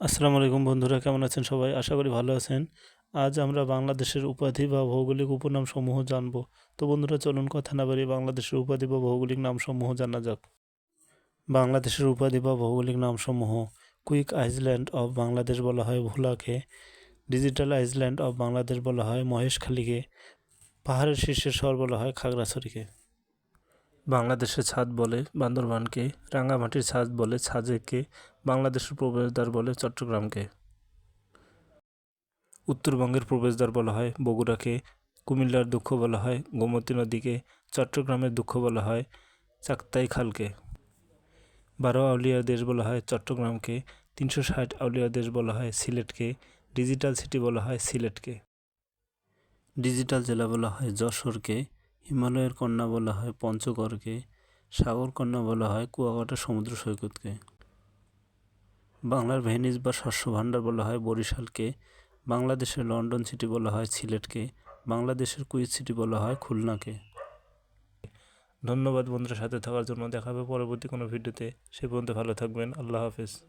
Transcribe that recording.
আসসালামু আলাইকুম বন্ধুরা, কেমন আছেন সবাই? আশা করি ভালো আছেন। আজ আমরা বাংলাদেশের উপাধি বা ভৌগোলিক উপনাম সমূহ জানব। তো বন্ধুরা, চলুন কথা না বাড়িয়ে বাংলাদেশের উপাধি বা ভৌগোলিক নামসমূহ জানা যাক। বাংলাদেশের উপাধি বা ভৌগোলিক নামসমূহ কুইক আইসল্যান্ড অফ বাংলাদেশ বলা হয় ভোলাকে, ডিজিটাল আইসল্যান্ড অফ বাংলাদেশ বলা হয় মহেশখালীকে, পাহাড়ের শীর্ষের শহর বলা হয় খাগড়াছড়িকে। বাংলাদেশের ছাদ বলে বান্দরবানকে, রাঙ্গামাটির ছাদ বলে ছাজেককে বাংলাদেশের প্রবেশদ্বার বলে চট্টগ্রামকে। উত্তরবঙ্গের প্রবেশদ্বার বলা হয় বগুড়াকে, কুমিল্লার দুঃখ বলা হয় গোমতী নদীকে, চট্টগ্রামের দুঃখ বলা হয় চাক্তাই খালকে বারো আউলিয়া দেশ বলা হয় চট্টগ্রামকে, তিনশো ষাট আউলিয়া দেশ বলা হয় সিলেটকে, ডিজিটাল সিটি বলা হয় সিলেটকে। ডিজিটাল জেলা বলা হয় যশোরকে হিমালয়ের কন্যা বলা হয় পঞ্চগড়কে সাগর কন্যা বলা হয় কুয়াকাটা সমুদ্র সৈকতকে। বাংলার ভেনিস বা শস্য ভাণ্ডার বলা হয় বরিশালকে। বাংলাদেশের লন্ডন সিটি বলা হয় সিলেটকে। বাংলাদেশের কুইজ সিটি বলা হয় খুলনাকে। ধন্যবাদ বন্ধুদের সাথে থাকার জন্য। দেখা দেখাবে পরবর্তী কোনো ভিডিওতে। সে পর্যন্ত ভালো থাকবেন। আল্লাহ হাফেজ।